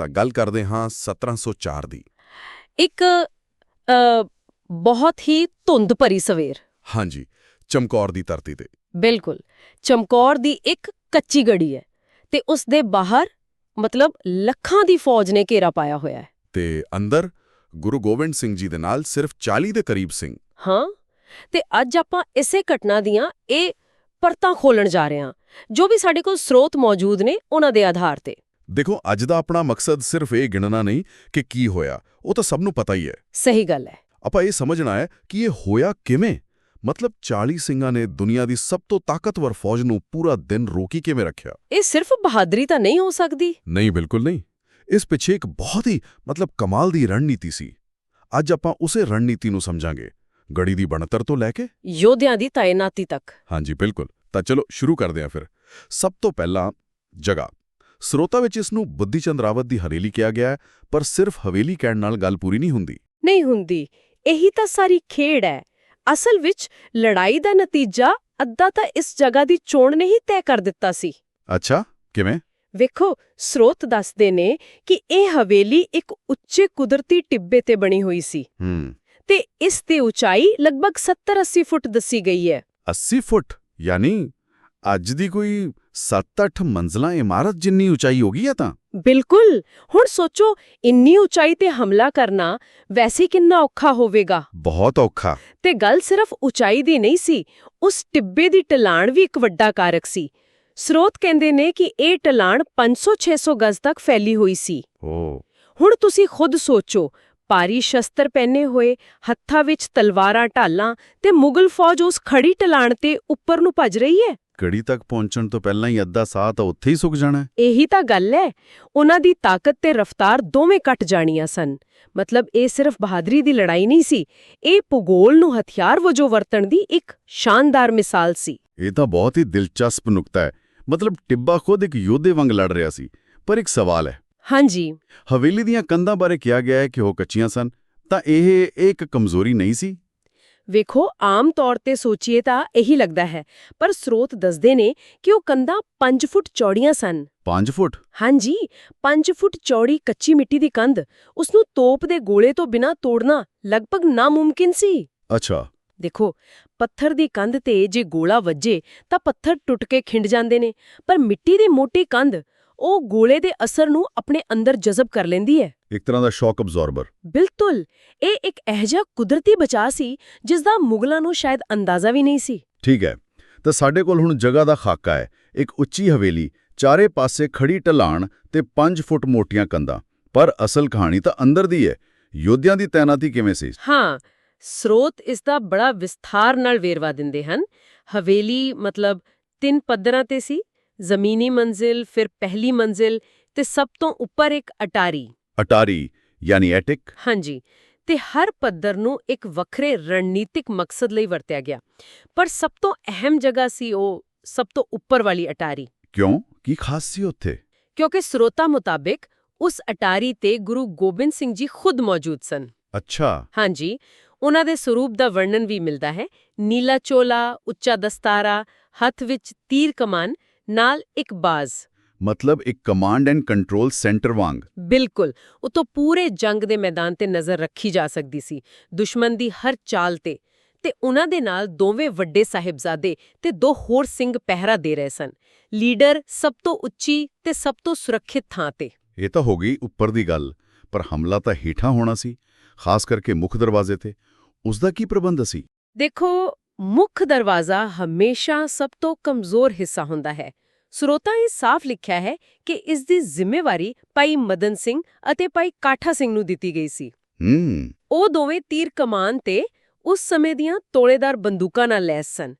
ਤਾਂ ਗੱਲ ਕਰਦੇ ਹਾਂ 1704 ਦੀ। ਇੱਕ ਬਹੁਤ ਹੀ ਧੁੰਦ ਭਰੀ ਸਵੇਰ। ਹਾਂਜੀ ਚਮਕੌਰ ਦੀ ਧਰਤੀ ਤੇ। ਬਿਲਕੁਲ ਚਮਕੌਰ ਦੀ ਇੱਕ ਕੱਚੀ ਗੜੀ ਹੈ ਤੇ ਉਸ ਦੇ ਬਾਹਰ ਮਤਲਬ ਲੱਖਾਂ ਦੀ ਫੌਜ ਨੇ ਘੇਰਾ ਪਾਇਆ ਹੋਇਆ ਹੈ। ਤੇ ਅੰਦਰ ਗੁਰੂ ਗੋਬਿੰਦ ਸਿੰਘ ਜੀ ਦੇ ਨਾਲ ਸਿਰਫ 40 ਦੇ ਕਰੀਬ ਸਿੰਘ। ਹਾਂ ਤੇ ਅੱਜ ਆਪਾਂ ਇਸੇ ਘਟਨਾ ਦੀਆਂ ਇਹ ਪਰਤਾਂ ਖੋਲਣ ਜਾ ਰਹੇ ਹਾਂ ਜੋ ਵੀ ਸਾਡੇ ਕੋਲ ਸਰੋਤ ਮੌਜੂਦ ਨੇ ਉਹਨਾਂ ਦੇ ਆਧਾਰ ਤੇ। ਦੇਖੋ ਅੱਜ ਦਾ ਆਪਣਾ ਮਕਸਦ ਸਿਰਫ ਇਹ ਗਿਣਨਾ ਨਹੀਂ ਕਿ ਕੀ ਹੋਇਆ ਉਹ ਤਾਂ ਸਭ ਨੂੰ ਪਤਾ ਹੀ ਹੈ। ਸਹੀ ਗੱਲ ਹੈ। ਆਪਾਂ ਇਹ ਸਮਝਣਾ ਹੈ ਕਿ ਇਹ ਹੋਇਆ ਕਿਵੇਂ? ਮਤਲਬ 40 ਸਿੰਘਾਂ ਨੇ ਦੁਨੀਆ ਦੀ ਸਭ ਤੋਂ ਤਾਕਤਵਰ ਫੌਜ ਨੂੰ ਪੂਰਾ ਦਿਨ ਰੋਕੀ ਕਿਵੇਂ ਰੱਖਿਆ? ਇਹ ਸਿਰਫ ਬਹਾਦਰੀ ਤਾਂ ਨਹੀਂ ਹੋ ਸਕਦੀ। ਨਹੀਂ ਬਿਲਕੁਲ ਨਹੀਂ। ਇਸ ਪਿੱਛੇ ਇੱਕ ਬਹੁਤ ਹੀ ਮਤਲਬ ਕਮਾਲ ਦੀ ਰਣਨੀਤੀ ਸੀ। ਅੱਜ ਆਪਾਂ ਉਸੇ ਰਣਨੀਤੀ ਨੂੰ ਸਮਝਾਂਗੇ। ਗੜੀ ਦੀ ਬਣਤਰ ਤੋਂ ਲੈ ਕੇ? ਯੋਧਿਆਂ ਦੀ ਤਾਇਨਾਤੀ ਤੱਕ। ਹਾਂਜੀ ਬਿਲਕੁਲ। ਤਾਂ ਚਲੋ ਸ਼ੁਰੂ ਕਰਦੇ ਹਾਂ ਫਿਰ। ਸਭ ਤੋਂ ਪਹਿਲਾਂ ਜਗ੍ਹਾ। ਸਰੋਤਾ ਵਿੱਚ ਇਸ ਨੂੰ ਬੁੱਧੀ ਚੰਦ ਰਾਵਤ ਦੀ ਹਵੇਲੀ ਕਿਹਾ ਗਿਆ ਪਰ ਸਿਰਫ ਹਵੇਲੀ ਕਹਿਣ ਨਾਲ ਗੱਲ ਪੂਰੀ ਨਹੀਂ ਹੁੰਦੀ। ਨਹੀਂ ਹੁੰਦੀ। ਇਹੀ ਤਾਂ ਸਾਰੀ ਖੇਡ ਹੈ। ਅਸਲ ਵਿੱਚ ਲੜਾਈ ਦਾ ਨਤੀਜਾ ਅੱਧਾ ਤਾਂ ਇਸ ਜਗ੍ਹਾ ਦੀ ਚੋਣ ਨੇ ਹੀ ਤੈਅ ਕਰ ਦਿੱਤਾ ਸੀ। ਅੱਛਾ ਕਿਵੇਂ? ਵੇਖੋ ਸਰੋਤ ਦੱਸਦੇ ਨੇ ਕਿ ਇਹ ਹਵੇਲੀ ਇੱਕ ਉੱਚੇ ਕੁਦਰਤੀ ਟਿੱਬੇ ਤੇ ਬਣੀ ਹੋਈ ਸੀ। ਹੂੰ। ਤੇ ਇਸ ਦੀ ਉਚਾਈ ਲਗਭਗ 70-80 ਫੁੱਟ ਦੱਸੀ ਗਈ ਹੈ। 80 ਫੁੱਟ? ਯਾਨੀ ਅੱਜ ਦੀ ਕੋਈ 7-8 ਮੰਜ਼ਲਾਂ ਇਮਾਰਤ ਜਿੰਨੀ ਉਚਾਈ ਹੋਗੀ ਹੈ ਤਾਂ। ਬਿਲਕੁਲ। ਹੁਣ ਸੋਚੋ ਇੰਨੀ ਉਚਾਈ ਤੇ ਹਮਲਾ ਕਰਨਾ ਵੈਸੇ ਕਿੰਨਾ ਔਖਾ ਹੋਵੇਗਾ। ਬਹੁਤ ਔਖਾ। ਤੇ ਗੱਲ ਸਿਰਫ ਉਚਾਈ ਦੀ ਨਹੀਂ ਸੀ ਉਸ ਟਿੱਬੇ ਦੀ ਢਲਾਣ ਵੀ ਇੱਕ ਵੱਡਾ ਕਾਰਕ ਸੀ। ਸਰੋਤ ਕਹਿੰਦੇ ਨੇ ਕਿ ਇਹ ਢਲਾਣ 500-600 ਗਜ਼ ਤੱਕ ਫੈਲੀ ਹੋਈ ਸੀ। ਓ। ਹੁਣ ਤੁਸੀਂ ਖੁਦ ਸੋਚੋ ਭਾਰੀ ਸ਼ਸਤਰ ਪਹਿਨੇ ਹੋਏ ਹੱਥਾਂ ਵਿੱਚ ਤਲਵਾਰਾਂ ਢਾਲਾਂ ਤੇ ਮੁਗਲ ਫੌਜ ਉਸ ਖੜੀ ਢਲਾਣ ਤੇ ਉੱਪਰ ਨੂੰ ਭੱਜ ਰਹੀ ਹੈ? ਗੜੀ ਤੱਕ ਪਹੁੰਚਣ ਤੋਂ ਪਹਿਲਾਂ ਹੀ ਅੱਧਾ ਸਾਹ ਤਾਂ ਉੱਥੇ ਹੀ ਸੁੱਕ ਜਾਣਾ। ਇਹੀ ਤਾਂ ਗੱਲ ਹੈ ਉਹਨਾਂ ਦੀ ਤਾਕਤ ਤੇ ਰਫ਼ਤਾਰ ਦੋਵੇਂ ਘਟ ਜਾਣੀਆਂ ਸਨ। ਮਤਲਬ ਇਹ ਸਿਰਫ ਬਹਾਦਰੀ ਦੀ ਲੜਾਈ ਨਹੀਂ ਸੀ ਇਹ ਭੂਗੋਲ ਨੂੰ ਹਥਿਆਰ ਵਜੋਂ ਵਰਤਣ ਦੀ ਇੱਕ ਸ਼ਾਨਦਾਰ ਮਿਸਾਲ ਸੀ। ਇਹ ਤਾਂ ਬਹੁਤ ਹੀ ਦਿਲਚਸਪ ਨੁਕਤਾ ਹੈ। ਮਤਲਬ ਟਿੱਬਾ ਖੁਦ ਇੱਕ ਯੋਧੇ ਵਾਂਗ ਲੜ ਰਿਹਾ ਸੀ ਪਰ ਇੱਕ ਸਵਾਲ ਹੈ। ਹਾਂਜੀ। ਹਵੇਲੀ ਦੀਆਂ ਕੰਧਾਂ ਬਾਰੇ ਕਿਹਾ ਗਿਆ ਹੈ ਕਿ ਉਹ ਕੱਚੀਆਂ ਸਨ ਤਾਂ ਇਹ ਇੱਕ ਕਮਜ਼ੋਰੀ ਨਹੀਂ ਸੀ? ਵੇਖੋ ਆਮ ਤੌਰ ਤੇ ਸੋਚੀਏ ਤਾਂ ਇਹੀ ਲੱਗਦਾ ਹੈ ਪਰ ਸਰੋਤ ਦੱਸਦੇ ਨੇ ਕਿ ਉਹ ਕੰਧਾਂ 5 ਫੁੱਟ ਚੌੜੀਆਂ ਸਨ। 5 ਫੁੱਟ? ਹਾਂਜੀ 5 ਫੁੱਟ ਚੌੜੀ ਕੱਚੀ ਮਿੱਟੀ ਦੀ ਕੰਧ ਉਸ ਨੂੰ ਤੋਪ ਦੇ ਗੋਲੇ ਤੋਂ ਬਿਨਾਂ ਤੋੜਨਾ ਲਗਭਗ ਨਾਮੁਮਕਿਨ ਸੀ। ਅੱਛਾ। ਦੇਖੋ ਪੱਥਰ ਦੀ ਕੰਧ ਤੇ ਜੇ ਗੋਲਾ ਵੱਜੇ ਤਾਂ ਪੱਥਰ ਟੁੱਟ ਕੇ ਖਿੰਡ ਜਾਂਦੇ ਨੇ ਪਰ ਮਿੱਟੀ ਦੀ ਮੋਟੀ ਕੰਧ ਉਹ ਗੋਲੇ ਦੇ ਅਸਰ ਨੂੰ ਆਪਣੇ ਅੰਦਰ ਜਜ਼ਬ ਕਰ ਲੈਂਦੀ ਹੈ। ਇੱਕ ਤਰ੍ਹਾਂ ਦਾ ਸ਼ੌਕ ਅਬਜ਼ੌਰਬਰ ਬਿਲਕੁਲ! ਇਹ ਇੱਕ ਅਹਿਜਾ ਕੁਦਰਤੀ ਬਚਾਅ ਸੀ ਜਿਸ ਦਾ ਮੁਗਲਾਂ ਨੂੰ ਸ਼ਾਇਦ ਅੰਦਾਜ਼ਾ ਵੀ ਨਹੀਂ ਸੀ। ਠੀਕ ਹੈ। ਤਾਂ ਸਾਡੇ ਕੋਲ ਹੁਣ ਜਗ੍ਹਾ ਦਾ ਖਾਕਾ ਹੈ। ਇੱਕ ਉੱਚੀ ਹਵੇਲੀ ਚਾਰੇ ਪਾਸੇ ਖੜੀ ਢਲਾਣ ਤੇ 5 ਫੁੱਟ ਮੋਟੀਆਂ ਕੰਧਾਂ। ਪਰ ਅਸਲ ਕਹਾਣੀ ਤਾਂ ਅੰਦਰ ਦੀ ਹੈ। ਯੋਧਿਆਂ ਦੀ ਤਾਇਨਾਤੀ ਕਿਵੇਂ ਸੀ? ਹਾਂ ਸਰੋਤ ਇਸ ਦਾ ਬੜਾ ਵਿਸਥਾਰ ਨਾਲ ਵੇਰਵਾ ਦਿੰਦੇ ਹਨ। ਹਵੇਲੀ ਮਤਲਬ ਤਿੰਨ ਪੱਧਰਾਂ ਤੇ ਸੀ। ਜ਼ਮੀਨੀ ਮੰਜ਼ਿਲ ਫਿਰ ਪਹਿਲੀ ਮੰਜ਼ਿਲ ਤੇ ਸਭ ਤੋਂ ਉੱਪਰ ਇੱਕ ਅਟਾਰੀ ਅਟਾਰੀ ਯਾਨੀ ਐਟਿਕ ਹਾਂਜੀ ਤੇ ਹਰ ਪੱਧਰ ਨੂੰ ਇੱਕ ਵੱਖਰੇ ਰਣਨੀਤਿਕ ਮਕਸਦ ਲਈ ਵਰਤਿਆ ਗਿਆ ਪਰ ਸਭ ਤੋਂ ਅਹਿਮ ਜਗ੍ਹਾ ਸੀ ਉਹ ਸਭ ਤੋਂ ਉੱਪਰ ਵਾਲੀ ਅਟਾਰੀ ਕਿਉਂ ਕੀ ਖਾਸ ਸੀ ਉੱਥੇ ਕਿਉਂਕਿ ਸਰੋਤਾ ਮੁਤਾਬਿਕ ਉਸ ਅਟਾਰੀ ਤੇ ਗੁਰੂ ਗੋਬਿੰਦ ਸਿੰਘ ਜੀ ਖੁਦ ਮੌਜੂਦ ਸਨ ਅੱਛਾ ਹਾਂਜੀ ਉਹਨਾਂ ਦੇ ਸਰੂਪ ਦਾ ਵਰਣਨ ਵੀ ਮਿਲਦਾ ਹੈ ਨੀਲਾ ਚੋਲਾ ਉੱਚਾ ਦਸਤਾਰਾ ਹੱਥ ਵਿੱਚ ਤੀਰ ਕਮਾਨ ਨਾਲ ਇੱਕ ਬਾਜ਼। ਮਤਲਬ ਇੱਕ ਕਮਾਂਡ ਐਂਡ ਕੰਟਰੋਲ ਸੈਂਟਰ ਵਾਂਗ। ਬਿਲਕੁਲ। ਉਤੋਂ ਪੂਰੇ ਜੰਗ ਦੇ ਮੈਦਾਨ ਤੇ ਨਜ਼ਰ ਰੱਖੀ ਜਾ ਸਕਦੀ ਸੀ ਦੁਸ਼ਮਣ ਦੀ ਹਰ ਚਾਲ ਤੇ। ਤੇ ਉਹਨਾਂ ਦੇ ਨਾਲ ਦੋਵੇਂ ਵੱਡੇ ਸਾਹਿਬਜ਼ਾਦੇ ਤੇ ਦੋ ਹੋਰ ਸਿੰਘ ਪਹਿਰਾ ਦੇ ਰਹੇ ਸਨ। ਲੀਡਰ ਸਭ ਤੋਂ ਉੱਚੀ ਤੇ ਸਭ ਤੋਂ ਸੁਰੱਖਿਅਤ ਥਾਂ ਤੇ। ਇਹ ਤਾਂ ਹੋ ਗਈ ਉੱਪਰ ਦੀ ਗੱਲ ਪਰ ਹਮਲਾ ਤਾਂ ਹੀਠਾਂ ਹੋਣਾ ਸੀ ਖਾਸ ਕਰਕੇ ਮੁੱਖ ਦਰਵਾਜ਼ੇ ਤੇ। ਉਸ ਦਾ ਕੀ ਪ੍ਰਬੰਧ ਸੀ? ਦੇਖੋ ਮੁੱਖ ਦਰਵਾਜ਼ਾ ਹਮੇਸ਼ਾ ਸਭ ਤੋਂ ਕਮਜ਼ੋਰ ਹਿੱਸਾ ਹੁੰਦਾ ਹੈ। ਸਰੋਤਾ ਇਹ ਸਾਫ਼ ਲਿਖਿਆ ਹੈ ਕਿ ਇਸ ਦੀ ਜ਼ਿੰਮੇਵਾਰੀ ਭਾਈ ਮਦਨ ਸਿੰਘ ਅਤੇ ਭਾਈ ਕਾਠਾ ਸਿੰਘ ਨੂੰ ਦਿੱਤੀ ਗਈ ਸੀ। ਉਹ ਦੋਵੇਂ ਤੀਰ ਕਮਾਨ ਤੇ ਉਸ ਸਮੇਂ ਦੀਆਂ ਤੋੜੇਦਾਰ ਬੰਦੂਕਾਂ ਨਾਲ ਲੈਸ ਸਨ।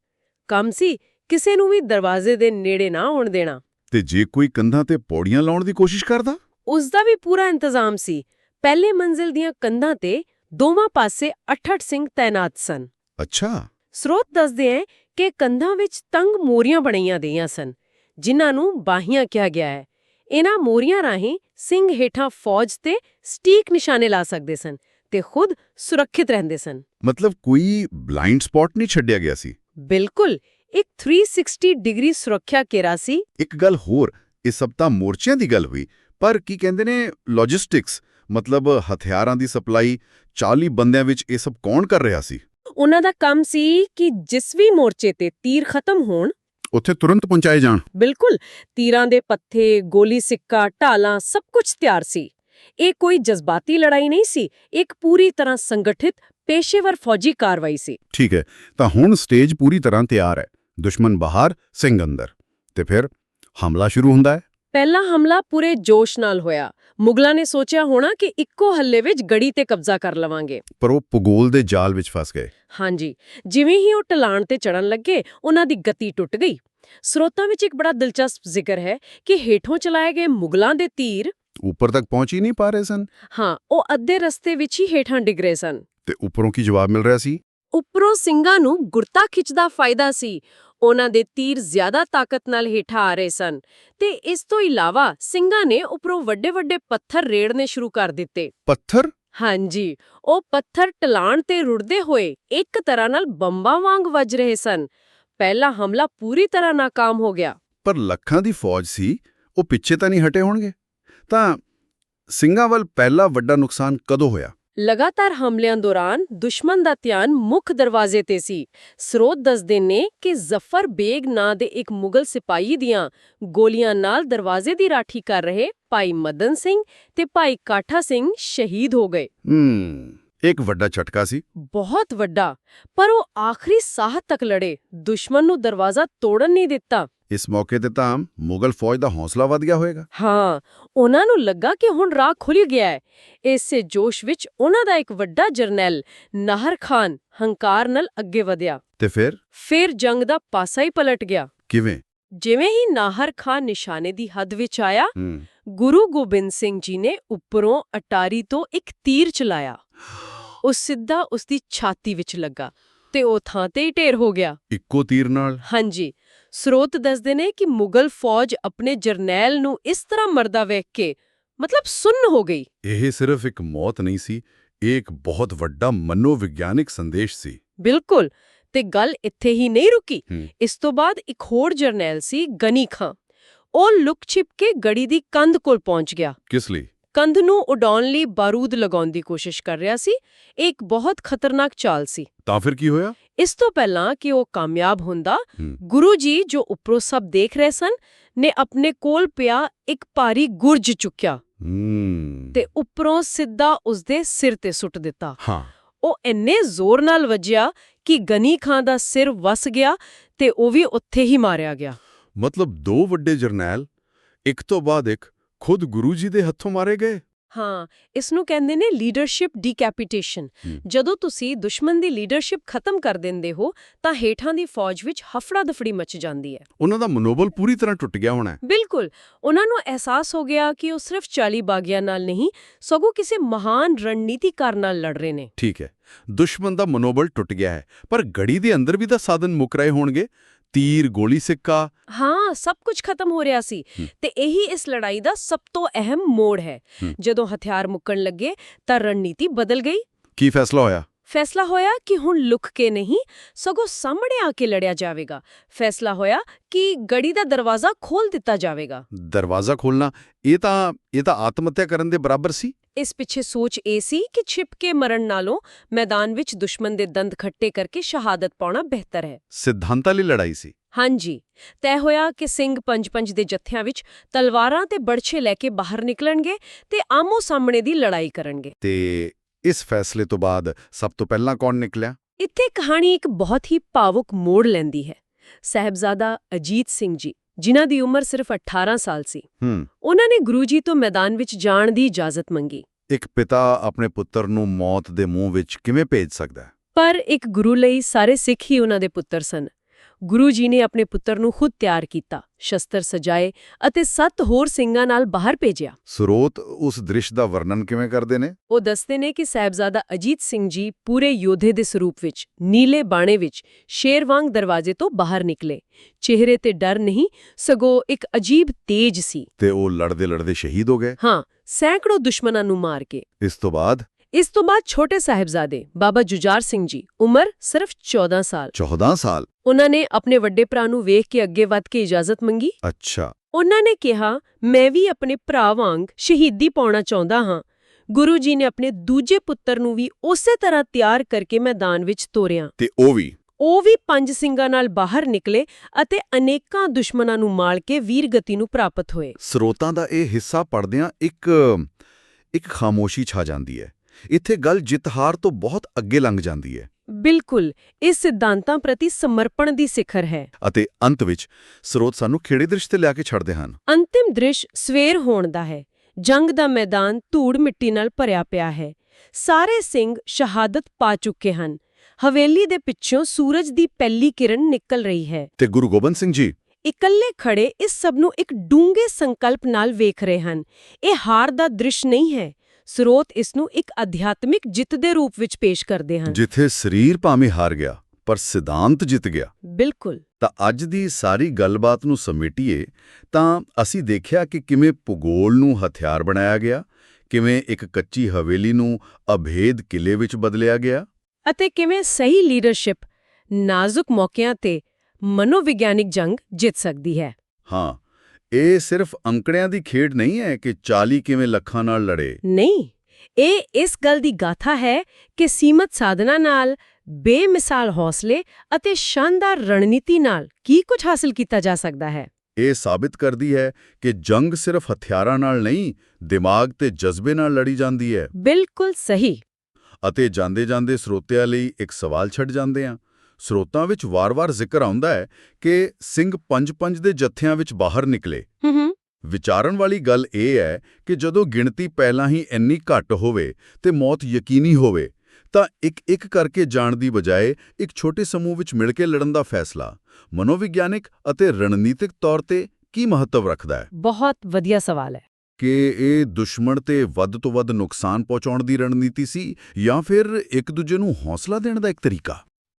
ਕੰਮ ਸੀ ਕਿਸੇ ਨੂੰ ਵੀ ਦਰਵਾਜ਼ੇ ਦੇ ਨੇੜੇ ਨਾ ਆਉਣ ਦੇਣਾ। ਤੇ ਜੇ ਕੋਈ ਕੰਧਾਂ ਤੇ ਪੌੜੀਆਂ ਲਾਉਣ ਦੀ ਕੋਸ਼ਿਸ਼ ਕਰਦਾ? ਉਸ ਦਾ ਵੀ ਪੂਰਾ ਇੰਤਜ਼ਾਮ ਸੀ। ਪਹਿਲੇ ਮੰਜ਼ਿਲ ਦੀਆਂ ਕੰਧਾਂ ਤੇ ਦੋਵਾਂ ਪਾਸੇ 68 ਸਿੰਘ ਤਾਇਨਾਤ ਸਨ। ਅੱਛਾ। ਸਰੋਤ ਦੱਸਦੇ ਹੈ ਕਿ ਕੰਧਾਂ ਵਿੱਚ ਤੰਗ ਮੋਰੀਆਂ ਬਣਾਈਆਂ ਗਈਆਂ ਸਨ ਜਿਨ੍ਹਾਂ ਨੂੰ ਬਾਹੀਆਂ ਕਿਹਾ ਗਿਆ ਹੈ ਇਹਨਾਂ ਮੋਰੀਆਂ ਰਾਹੀਂ ਸਿੰਘ ਹੇਠਾਂ ਫੌਜ ਤੇ ਸਟੀਕ ਨਿਸ਼ਾਨੇ ਲਾ ਸਕਦੇ ਸਨ ਤੇ ਖੁਦ ਸੁਰੱਖਿਅਤ ਰਹਿੰਦੇ ਸਨ। ਮਤਲਬ ਕੋਈ ਬਲਾਈਂਡ ਸਪੌਟ ਨਹੀਂ ਛੱਡਿਆ ਗਿਆ ਸੀ? ਬਿਲਕੁਲ ਇੱਕ 360 ਡਿਗਰੀ ਸੁਰੱਖਿਆ ਘੇਰਾ ਸੀ। ਇੱਕ ਗੱਲ ਹੋਰ ਇਹ ਸਭ ਤਾਂ ਮੋਰਚਿਆਂ ਦੀ ਗੱਲ ਹੋਈ ਪਰ ਕੀ ਕਹਿੰਦੇ ਨੇ ਲੌਜਿਸਟਿਕਸ ਮਤਲਬ ਹਥਿਆਰਾਂ ਦੀ ਸਪਲਾਈ 40 ਬੰਦਿਆਂ ਵਿੱਚ ਇਹ ਸਭ ਕੌਣ ਕਰ ਰਿਹਾ ਸੀ? ਉਹਨਾਂ ਦਾ ਕੰਮ ਸੀ ਕਿ ਜਿਸ ਵੀ ਮੋਰਚੇ ਤੇ ਤੀਰ ਖਤਮ ਹੋਣ ਉੱਥੇ ਤੁਰੰਤ ਪਹੁੰਚਾਏ ਜਾਣ। ਬਿਲਕੁਲ ਤੀਰਾਂ ਦੇ ਪੱਥੇ ਗੋਲੀ ਸਿੱਕਾ ਢਾਲਾਂ ਸਭ ਕੁਝ ਤਿਆਰ ਸੀ। ਇਹ ਕੋਈ ਜਜ਼ਬਾਤੀ ਲੜਾਈ ਨਹੀਂ ਸੀ ਇੱਕ ਪੂਰੀ ਤਰ੍ਹਾਂ ਸੰਗਠਿਤ ਪੇਸ਼ੇਵਰ ਫੌਜੀ ਕਾਰਵਾਈ ਸੀ। ਠੀਕ ਹੈ ਤਾਂ ਹੁਣ ਸਟੇਜ ਪੂਰੀ ਤਰ੍ਹਾਂ ਤਿਆਰ ਹੈ। ਦੁਸ਼ਮਣ ਬਾਹਰ ਸਿੰਘ ਅੰਦਰ। ਤੇ ਫਿਰ ਹਮਲਾ ਸ਼ੁਰੂ ਹੁੰਦਾ ਹੈ। ਪਹਿਲਾ ਹਮਲਾ ਪੂਰੇ ਜੋਸ਼ ਨਾਲ ਹੋਇਆ। ਮੁਗਲਾਂ ਨੇ ਸੋਚਿਆ ਹੋਣਾ ਕਿ ਇੱਕੋ ਹੱਲੇ ਵਿੱਚ ਗੜੀ ਤੇ ਕਬਜ਼ਾ ਕਰ ਲਵਾਂਗੇ। ਪਰ ਉਹ ਭੂਗੋਲ ਦੇ ਜਾਲ ਵਿੱਚ ਫਸ ਗਏ। ਹਾਂਜੀ ਜਿਵੇਂ ਹੀ ਉਹ ਢਲਾਣ ਤੇ ਚੜਨ ਲੱਗੇ ਉਹਨਾਂ ਦੀ ਗਤੀ ਟੁੱਟ ਗਈ। ਸਰੋਤਾਂ ਵਿੱਚ ਇੱਕ ਬੜਾ ਦਿਲਚਸਪ ਜ਼ਿਕਰ ਹੈ ਕਿ ਹੇਠੋਂ ਚਲਾਏ ਗਏ ਮੁਗਲਾਂ ਦੇ ਤੀਰ ਉੱਪਰ ਤੱਕ ਪਹੁੰਚ ਹੀ ਨਹੀਂ ਪਾ ਰਹੇ ਸਨ। ਹਾਂ ਉਹ ਅੱਧੇ ਰਸਤੇ ਵਿੱਚ ਹੀ ਹੇਠਾਂ ਡਿੱਗ ਰਹੇ ਸਨ। ਤੇ ਉੱਪਰੋਂ ਕੀ ਜਵਾਬ ਮਿਲ ਰਿਹਾ ਸੀ? ਉੱਪਰੋਂ ਸਿੰਘਾਂ ਨੂੰ ਗੁਰਤਾ ਖਿੱਚਦਾ ਫਾਇਦਾ ਸੀ। ਉਹਨਾਂ ਦੇ ਤੀਰ ਜ਼ਿਆਦਾ ਤਾਕਤ ਨਾਲ ਹੇਠਾਂ ਆ ਰਹੇ ਸਨ ਤੇ ਇਸ ਤੋਂ ਇਲਾਵਾ ਸਿੰਘਾਂ ਨੇ ਉੱਪਰੋਂ ਵੱਡੇ-ਵੱਡੇ ਪੱਥਰ ਰੇੜਨੇ ਸ਼ੁਰੂ ਕਰ ਦਿੱਤੇ। ਪੱਥਰ? ਹਾਂਜੀ ਉਹ ਪੱਥਰ ਟਲਾਣ ਤੇ ਰੁੜਦੇ ਹੋਏ ਇੱਕ ਤਰ੍ਹਾਂ ਨਾਲ ਬੰਬਾਂ ਵਾਂਗ ਵੱਜ ਰਹੇ ਸਨ। ਪਹਿਲਾ ਹਮਲਾ ਪੂਰੀ ਤਰ੍ਹਾਂ ਨਾਕਾਮ ਹੋ ਗਿਆ। ਪਰ ਲੱਖਾਂ ਦੀ ਫੌਜ ਸੀ ਉਹ ਪਿੱਛੇ ਤਾਂ ਨਹੀਂ ਹਟੇ ਹੋਣਗੇ। ਤਾਂ ਸਿੰਘਾਂ ਵੱਲ ਪਹਿਲਾ ਵੱਡਾ ਨੁਕਸਾਨ ਕਦੋਂ ਹੋਇਆ? ਲਗਾਤਾਰ ਹਮਲਿਆਂ ਦੌਰਾਨ ਦੁਸ਼ਮਣ ਦਾ ਧਿਆਨ ਮੁੱਖ ਦਰਵਾਜ਼ੇ ਤੇ ਸੀ। ਸਰੋਤ ਦੱਸਦੇ ਨੇ ਕਿ ਜ਼ਫਰ ਬੇਗ ਨਾਂ ਦੇ ਇੱਕ ਮੁਗਲ ਸਿਪਾਹੀ ਦੀਆਂ ਗੋਲੀਆਂ ਨਾਲ ਦਰਵਾਜ਼ੇ ਦੀ ਰਾਠੀ ਕਰ ਰਹੇ ਭਾਈ ਮਦਨ ਸਿੰਘ ਤੇ ਭਾਈ ਕਾਠਾ ਸਿੰਘ ਸ਼ਹੀਦ ਹੋ ਗਏ। ਹੂੰ। ਇੱਕ ਵੱਡਾ ਝਟਕਾ ਸੀ। ਬਹੁਤ ਵੱਡਾ ਪਰ ਉਹ ਆਖਰੀ ਸਾਹ ਤੱਕ ਲੜੇ। ਦੁਸ਼ਮਣ ਨੂੰ ਦਰਵਾਜ਼ਾ ਤੋੜਨ ਨਹੀਂ ਦਿੱਤਾ। ਇਸ ਮੌਕੇ ਤੇ ਤਾਂ ਮੁਗਲ ਫੌਜ ਦਾ ਹੌਸਲਾ ਵਧ ਗਿਆ ਹੋਵੇਗਾ। ਹਾਂ ਉਹਨਾਂ ਨੂੰ ਲੱਗਾ ਕਿ ਹੁਣ ਰਾਹ ਖੁੱਲ ਗਿਆ ਹੈ। ਇਸੇ ਜੋਸ਼ ਵਿੱਚ ਉਹਨਾਂ ਦਾ ਇੱਕ ਵੱਡਾ ਜਰਨੈਲ ਨਾਹਰ ਖਾਨ ਹੰਕਾਰ ਨਾਲ ਅੱਗੇ ਵਧਿਆ। ਤੇ ਫਿਰ? ਫਿਰ ਜੰਗ ਦਾ ਪਾਸਾ ਹੀ ਪਲਟ ਗਿਆ। ਕਿਵੇਂ? ਜਿਵੇਂ ਹੀ ਨਾਹਰ ਖਾਨ ਨਿਸ਼ਾਨੇ ਦੀ ਹੱਦ ਵਿੱਚ ਆਇਆ ਗੁਰੂ ਗੋਬਿੰਦ ਸਿੰਘ ਜੀ ਨੇ ਉੱਪਰੋਂ ਅਟਾਰੀ ਤੋਂ ਇੱਕ ਤੀਰ ਚਲਾਇਆ। ਉਹ ਸਿੱਧਾ ਉਸ ਦੀ ਛਾਤੀ ਵਿੱਚ ਲੱਗਾ ਤੇ ਉਹ ਥਾਂ ਤੇ ਹੀ ਢੇਰ ਹੋ ਗਿਆ। ਇੱਕੋ ਤੀਰ ਨਾਲ? ਹਾਂਜੀ। ਸਰੋਤ ਦੱਸਦੇ ਨੇ ਕਿ ਮੁਗਲ ਫੌਜ ਆਪਣੇ ਜਰਨੈਲ ਨੂੰ ਇਸ ਤਰ੍ਹਾਂ ਮਰਦਾ ਵੇਖ ਕੇ ਮਤਲਬ ਸੁੰਨ ਹੋ ਗਈ। ਇਹ ਸਿਰਫ ਇੱਕ ਮੌਤ ਨਹੀਂ ਸੀ ਇਹ ਇੱਕ ਬਹੁਤ ਵੱਡਾ ਮਨੋਵਿਗਿਆਨਿਕ ਸੰਦੇਸ਼ ਸੀ। ਬਿਲਕੁਲ। ਤੇ ਗੱਲ ਇੱਥੇ ਹੀ ਨਹੀਂ ਰੁਕੀ। ਇਸ ਤੋਂ ਬਾਅਦ ਇੱਕ ਹੋਰ ਜਰਨੈਲ ਸੀ ਗਨੀ ਖਾਂ। ਉਹ ਲੁਕ ਛਿਪ ਕੇ ਗੜੀ ਦੀ ਕੰਧ ਕੋਲ ਪਹੁੰਚ ਗਿਆ। ਕਿਸ ਲਈ? ਕੰਧ ਨੂੰ ਉਡਾਉਣ ਲਈ ਬਾਰੂਦ ਲਗਾਉਣ ਦੀ ਕੋਸ਼ਿਸ਼ ਕਰ ਰਿਹਾ ਸੀ। ਇਹ ਇੱਕ ਬਹੁਤ ਖਤਰਨਾਕ ਚਾਲ ਸੀ। ਤਾਂ ਫਿਰ ਕੀ ਹੋਇਆ? ਇਸ ਤੋਂ ਪਹਿਲਾਂ ਕਿ ਉਹ ਕਾਮਯਾਬ ਹੁੰਦਾ। ਗੁਰੂ ਜੀ ਜੋ ਉੱਪਰੋਂ ਸਭ ਦੇਖ ਰਹੇ ਸਨ ਨੇ ਆਪਣੇ ਕੋਲ ਪਿਆ ਇੱਕ ਭਾਰੀ ਗੁਰਜ ਚੁੱਕਿਆ। ਤੇ ਉੱਪਰੋਂ ਸਿੱਧਾ ਉਸਦੇ ਸਿਰ ਤੇ ਸੁੱਟ ਦਿੱਤਾ। ਹਾਂ। ਉਹ ਇੰਨੇ ਜ਼ੋਰ ਨਾਲ ਵੱਜਿਆ ਕਿ ਗਨੀ ਖਾਂ ਦਾ ਸਿਰ ਵਸ ਗਿਆ ਤੇ ਉਹ ਵੀ ਉੱਥੇ ਹੀ ਮਾਰਿਆ ਗਿਆ। ਮਤਲਬ ਦੋ ਵੱਡੇ ਜਰਨੈਲ ਇੱਕ ਤੋਂ ਬਾਅਦ ਇੱਕ ਖੁਦ ਗੁਰੂ ਜੀ ਦੇ ਹੱਥੋਂ ਮਾਰੇ ਗਏ? ਹਾਂ ਇਸ ਨੂੰ ਕਹਿੰਦੇ ਨੇ ਲੀਡਰਸ਼ਿਪ ਡੀਕੈਪੀਟੇਸ਼ਨ। ਜਦੋਂ ਤੁਸੀਂ ਦੁਸ਼ਮਣ ਦੀ ਲੀਡਰਸ਼ਿਪ ਖਤਮ ਕਰ ਦਿੰਦੇ ਹੋ ਤਾਂ ਹੇਠਾਂ ਦੀ ਫੌਜ ਵਿੱਚ ਹਫੜਾ ਦਫੜੀ ਮਚ ਜਾਂਦੀ ਹੈ। ਉਹਨਾਂ ਦਾ ਮਨੋਬਲ ਪੂਰੀ ਤਰ੍ਹਾਂ ਟੁੱਟ ਗਿਆ ਹੋਣਾ। ਬਿਲਕੁਲ! ਉਹਨਾਂ ਨੂੰ ਅਹਿਸਾਸ ਹੋ ਗਿਆ ਕਿ ਉਹ ਸਿਰਫ 40 ਬਾਗੀਆਂ ਨਾਲ ਨਹੀਂ ਸਗੋਂ ਕਿਸੇ ਮਹਾਨ ਰਣਨੀਤੀਕਾਰ ਨਾਲ ਲੜ ਰਹੇ ਨੇ। ਠੀਕ ਹੈ। ਦੁਸ਼ਮਣ ਦਾ ਮਨੋਬਲ ਟੁੱਟ ਗਿਆ ਹੈ ਪਰ ਗੜੀ ਦੇ ਅੰਦਰ ਵੀ ਤਾਂ ਸਾਧਨ ਮੁੱਕ ਰਹੇ ਹੋਣਗੇ। ਤੀਰ ਗੋਲੀ ਸਿੱਕਾ। ਹਾਂ ਸਭ ਕੁਝ ਖਤਮ ਹੋ ਰਿਹਾ ਸੀ। ਤੇ ਇਹੀ ਇਸ ਲੜਾਈ ਦਾ ਸਭ ਤੋਂ ਅਹਿਮ ਮੋੜ ਹੈ। ਹੂੰ। ਜਦੋਂ ਹਥਿਆਰ ਮੁੱਕਣ ਲੱਗੇ ਤਾਂ ਰਣਨੀਤੀ ਬਦਲ ਗਈ। ਕੀ ਫੈਸਲਾ ਹੋਇਆ? ਫੈਸਲਾ ਹੋਇਆ ਕਿ ਹੁਣ ਲੁਕ ਕੇ ਨਹੀਂ ਸਗੋਂ ਸਾਹਮਣੇ ਆ ਕੇ ਲੜਿਆ ਜਾਵੇਗਾ। ਫੈਸਲਾ ਹੋਇਆ ਕਿ ਗੜੀ ਦਾ ਦਰਵਾਜ਼ਾ ਖੋਲ ਦਿੱਤਾ ਜਾਵੇਗਾ। ਦਰਵਾਜ਼ਾ ਖੋਲਣਾ ਇਹ ਤਾਂ ਇਹ ਤਾਂ ਆਤਮ ਹੱਤਿਆ ਕਰਨ ਦੇ ਬਰਾਬਰ ਸੀ। ਇਸ ਪਿੱਛੇ ਸੋਚ ਇਹ ਸੀ ਕਿ ਛਿਪ ਕੇ ਮਰਨ ਨਾਲੋਂ ਮੈਦਾਨ ਵਿੱਚ ਦੁਸ਼ਮਣ ਦੇ ਦੰਦ ਖੱਟੇ ਕਰਕੇ ਸ਼ਹਾਦਤ ਪਾਉਣਾ ਬਿਹਤਰ ਹੈ। ਸਿਧਾਂਤਾਂ ਲਈ ਲੜਾਈ ਸੀ। ਹਾਂਜੀ। ਤੈਅ ਹੋਇਆ ਕਿ ਸਿੰਘ ਪੰਜ-ਪੰਜ ਦੇ ਜੱਥਿਆਂ ਵਿੱਚ ਤਲਵਾਰਾਂ ਤੇ ਬੜਛੇ ਲੈ ਕੇ ਬਾਹਰ ਨਿਕਲਣਗੇ ਤੇ ਆਮੋ ਸਾਹਮਣੇ ਦੀ ਲੜਾਈ ਕਰਨਗੇ। ਤੇ ਇਸ ਫੈਸਲੇ ਤੋਂ ਬਾਅਦ ਸਭ ਤੋਂ ਪਹਿਲਾਂ ਕੌਣ ਨਿਕਲਿਆ? ਇੱਥੇ ਕਹਾਣੀ ਇੱਕ ਬਹੁਤ ਹੀ ਭਾਵੁਕ ਮੋੜ ਲੈਂਦੀ ਹੈ। ਸਹਿਬਜ਼ਾਦਾ ਅਜੀਤ ਸਿੰਘ ਜੀ। ਜਿਨ੍ਹਾਂ ਦੀ ਉਮਰ ਸਿਰਫ 18 ਸਾਲ ਸੀ। ਹੂੰ। ਉਹਨਾਂ ਨੇ ਗੁਰੂ ਜੀ ਤੋਂ ਮੈਦਾਨ ਵਿੱਚ ਜਾਣ ਦੀ ਇਜਾਜ਼ਤ ਮੰਗੀ। ਇੱਕ ਪਿਤਾ ਆਪਣੇ ਪੁੱਤਰ ਨੂੰ ਮੌਤ ਦੇ ਮੂੰਹ ਵਿੱਚ ਕਿਵੇਂ ਭੇਜ ਸਕਦਾ ਹੈ? ਪਰ ਇੱਕ ਗੁਰੂ ਲਈ ਸਾਰੇ ਸਿੱਖ ਹੀ ਉਹਨਾਂ ਦੇ ਪੁੱਤਰ ਸਨ। ਗੁਰੂ ਜੀ ਨੇ ਆਪਣੇ ਪੁੱਤਰ ਨੂੰ ਖੁਦ ਤਿਆਰ ਕੀਤਾ ਸ਼ਸਤਰ ਸਜਾਏ ਅਤੇ ਸੱਤ ਹੋਰ ਸਿੰਘਾਂ ਨਾਲ ਬਾਹਰ ਭੇਜਿਆ। ਸਰੋਤ ਉਸ ਦ੍ਰਿਸ਼ ਦਾ ਵਰਣਨ ਕਿਵੇਂ ਕਰਦੇ ਨੇ? ਉਹ ਦੱਸਦੇ ਨੇ ਕਿ ਸਾਹਿਬਜ਼ਾਦਾ ਅਜੀਤ ਸਿੰਘ ਜੀ ਪੂਰੇ ਯੋਧੇ ਦੇ ਸਰੂਪ ਵਿੱਚ ਨੀਲੇ ਬਾਣੇ ਵਿੱਚ ਸ਼ੇਰ ਵਾਂਗ ਦਰਵਾਜ਼ੇ ਤੋਂ ਬਾਹਰ ਨਿਕਲੇ। ਚਿਹਰੇ ਤੇ ਡਰ ਨਹੀਂ ਸਗੋਂ ਇੱਕ ਅਜੀਬ ਤੇਜ ਸੀ। ਤੇ ਉਹ ਲੜਦੇ ਲੜਦੇ ਸ਼ਹੀਦ ਹੋ ਗਏ? ਹਾਂ ਸੈਂਕੜੋ ਦੁਸ਼ਮਣਾਂ ਨੂੰ ਮਾਰ ਕੇ। ਇਸ ਤੋਂ ਬਾਅਦ? ਇਸ ਤੋਂ ਬਾਅਦ ਛੋਟੇ ਸਾਹਿਬਜ਼ਾਦੇ ਬਾਬਾ ਜੁਝਾਰ ਸਿੰਘ ਜੀ ਉਮਰ ਸਿਰਫ 14 ਸਾਲ। 14 ਸਾਲ? ਉਹਨਾਂ ਨੇ ਆਪਣੇ ਵੱਡੇ ਭਰਾ ਨੂੰ ਵੇਖ ਕੇ ਅੱਗੇ ਵੱਧ ਕੇ ਇਜਾਜ਼ਤ ਮੰਗੀ। ਅੱਛਾ। ਉਹਨਾਂ ਨੇ ਕਿਹਾ ਮੈਂ ਵੀ ਆਪਣੇ ਭਰਾ ਵਾਂਗ ਸ਼ਹੀਦੀ ਪਾਉਣਾ ਚਾਹੁੰਦਾ ਹਾਂ। ਗੁਰੂ ਜੀ ਨੇ ਆਪਣੇ ਦੂਜੇ ਪੁੱਤਰ ਨੂੰ ਵੀ ਉਸੇ ਤਰ੍ਹਾਂ ਤਿਆਰ ਕਰਕੇ ਮੈਦਾਨ ਵਿੱਚ ਤੋਰਿਆ। ਤੇ ਉਹ ਵੀ? ਉਹ ਵੀ ਪੰਜ ਸਿੰਘਾਂ ਨਾਲ ਬਾਹਰ ਨਿਕਲੇ ਅਤੇ ਅਨੇਕਾਂ ਦੁਸ਼ਮਣਾਂ ਨੂੰ ਮਾਲ ਕੇ ਵੀਰਗਤੀ ਨੂੰ ਪ੍ਰਾਪਤ ਹੋਏ। ਸਰੋਤਾਂ ਦਾ ਇਹ ਹਿੱਸਾ ਪੜਦਿਆਂ ਇੱਕ ਇੱਕ ਖਾਮੋਸ਼ੀ ਛਾ ਜਾਂਦੀ ਹੈ। ਇੱਥੇ ਗੱਲ ਜਿੱਤ-ਹਾਰ ਤੋਂ ਬਹੁਤ ਅੱਗੇ ਲੰਘ ਜਾਂਦੀ ਹੈ। ਬਿਲਕੁਲ ਇਸ ਸਿਧਾਂਤਾਂ ਪ੍ਰਤੀ ਸਮਰਪਣ ਦੀ ਸਿਖਰ ਹੈ। ਅਤੇ ਅੰਤ ਵਿੱਚ ਸਰੋਤ ਸਾਨੂੰ ਖੇੜੇ ਦ੍ਰਿਸ਼ ਤੇ ਲਿਆ ਕੇ ਛੱਡਦੇ ਹਨ। ਅੰਤਿਮ ਦ੍ਰਿਸ਼ ਸਵੇਰ ਹੋਣ ਦਾ ਹੈ। ਜੰਗ ਦਾ ਮੈਦਾਨ ਧੂੜ ਮਿੱਟੀ ਨਾਲ ਭਰਿਆ ਪਿਆ ਹੈ। ਸਾਰੇ ਸਿੰਘ ਸ਼ਹਾਦਤ ਪਾ ਚੁੱਕੇ ਹਨ। ਹਵੇਲੀ ਦੇ ਪਿੱਛੋਂ ਸੂਰਜ ਦੀ ਪਹਿਲੀ ਕਿਰਨ ਨਿਕਲ ਰਹੀ ਹੈ। ਤੇ ਗੁਰੂ ਗੋਬਿੰਦ ਸਿੰਘ ਜੀ? ਇਕੱਲੇ ਖੜੇ ਇਸ ਸਭ ਨੂੰ ਇੱਕ ਡੂੰਘੇ ਸੰਕਲਪ ਨਾਲ ਵੇਖ ਰਹੇ ਹਨ। ਇਹ ਹਾਰ ਦਾ ਦ੍ਰਿਸ਼ ਨਹੀਂ ਹੈ। ਸਰੋਤ ਇਸ ਨੂੰ ਇੱਕ ਅਧਿਆਤਮਿਕ ਜਿੱਤ ਦੇ ਰੂਪ ਵਿੱਚ ਪੇਸ਼ ਕਰਦੇ ਹਨ। ਜਿੱਥੇ ਸਰੀਰ ਭਾਵੇਂ ਹਾਰ ਗਿਆ ਪਰ ਸਿਧਾਂਤ ਜਿੱਤ ਗਿਆ। ਬਿਲਕੁਲ। ਤਾਂ ਅੱਜ ਦੀ ਸਾਰੀ ਗੱਲਬਾਤ ਨੂੰ ਸਮੇਟੀਏ ਤਾਂ ਅਸੀਂ ਦੇਖਿਆ ਕਿ ਕਿਵੇਂ ਭੂਗੋਲ ਨੂੰ ਹਥਿਆਰ ਬਣਾਇਆ ਗਿਆ ਕਿਵੇਂ ਇੱਕ ਕੱਚੀ ਹਵੇਲੀ ਨੂੰ ਅਭੇਦ ਕਿਲੇ ਵਿੱਚ ਬਦਲਿਆ ਗਿਆ। ਅਤੇ ਕਿਵੇਂ ਸਹੀ ਲੀਡਰਸ਼ਿਪ ਨਾਜ਼ੁਕ ਮੌਕਿਆਂ ਤੇ ਮਨੋਵਿਗਿਆਨਿਕ ਜੰਗ ਜਿੱਤ ਸਕਦੀ ਹੈ। ਹਾਂ ਇਹ ਸਿਰਫ ਅੰਕੜਿਆਂ ਦੀ ਖੇਡ ਨਹੀਂ ਹੈ ਕਿ 40 ਕਿਵੇਂ ਲੱਖਾਂ ਨਾਲ ਲੜੇ। ਨਹੀਂ ਇਹ ਇਸ ਗੱਲ ਦੀ ਗਾਥਾ ਹੈ ਕਿ ਸੀਮਤ ਸਾਧਨਾ ਨਾਲ ਬੇਮਿਸਾਲ ਹੌਸਲੇ ਅਤੇ ਸ਼ਾਨਦਾਰ ਰਣਨੀਤੀ ਨਾਲ ਕੀ ਕੁਝ ਹਾਸਲ ਕੀਤਾ ਜਾ ਸਕਦਾ ਹੈ? ਇਹ ਸਾਬਿਤ ਕਰਦੀ ਹੈ ਕਿ ਜੰਗ ਸਿਰਫ ਹਥਿਆਰਾਂ ਨਾਲ ਨਹੀਂ ਦਿਮਾਗ ਤੇ ਜਜ਼ਬੇ ਨਾਲ ਲੜੀ ਜਾਂਦੀ ਹੈ। ਬਿਲਕੁਲ ਸਹੀ। ਅਤੇ ਜਾਂਦੇ-ਜਾਂਦੇ ਸਰੋਤਿਆਂ ਲਈ ਇੱਕ ਸਵਾਲ ਛੱਡ ਜਾਂਦੇ ਆ ਸਰੋਤਾਂ ਵਿੱਚ ਵਾਰ-ਵਾਰ ਜ਼ਿਕਰ ਆਉਂਦਾ ਹੈ ਕਿ ਸਿੰਘ ਪੰਜ-ਪੰਜ ਦੇ ਜੱਥਿਆਂ ਵਿੱਚ ਬਾਹਰ ਨਿਕਲੇ। ਵਿਚਾਰਨ ਵਾਲੀ ਗੱਲ ਇਹ ਹੈ ਕਿ ਜਦੋਂ ਗਿਣਤੀ ਪਹਿਲਾਂ ਹੀ ਇੰਨੀ ਘੱਟ ਹੋਵੇ ਤੇ ਮੌਤ ਯਕੀਨੀ ਹੋਵੇ ਤਾਂ ਇੱਕ-ਇੱਕ ਕਰਕੇ ਜਾਣ ਦੀ ਬਜਾਏ ਇੱਕ ਛੋਟੇ ਸਮੂਹ ਵਿੱਚ ਮਿਲ ਕੇ ਲੜਨ ਦਾ ਫੈਸਲਾ ਮਨੋਵਿਗਿਆਨਿਕ ਅਤੇ ਰਣਨੀਤਿਕ ਤੌਰ ਤੇ ਕੀ ਮਹੱਤਵ ਰੱਖਦਾ ਹੈ? ਬਹੁਤ ਵਧੀਆ ਸਵਾਲ ਹੈ। ਕਿ ਇਹ ਦੁਸ਼ਮਣ ਤੇ ਵੱਧ ਤੋਂ ਵੱਧ ਨੁਕਸਾਨ ਪਹੁੰਚਾਉਣ ਦੀ ਰਣਨੀਤੀ ਸੀ ਜਾਂ ਫਿਰ ਇੱਕ ਦੂਜੇ ਨੂੰ ਹੌਸਲਾ ਦੇਣ ਦਾ ਇੱਕ ਤਰੀਕਾ?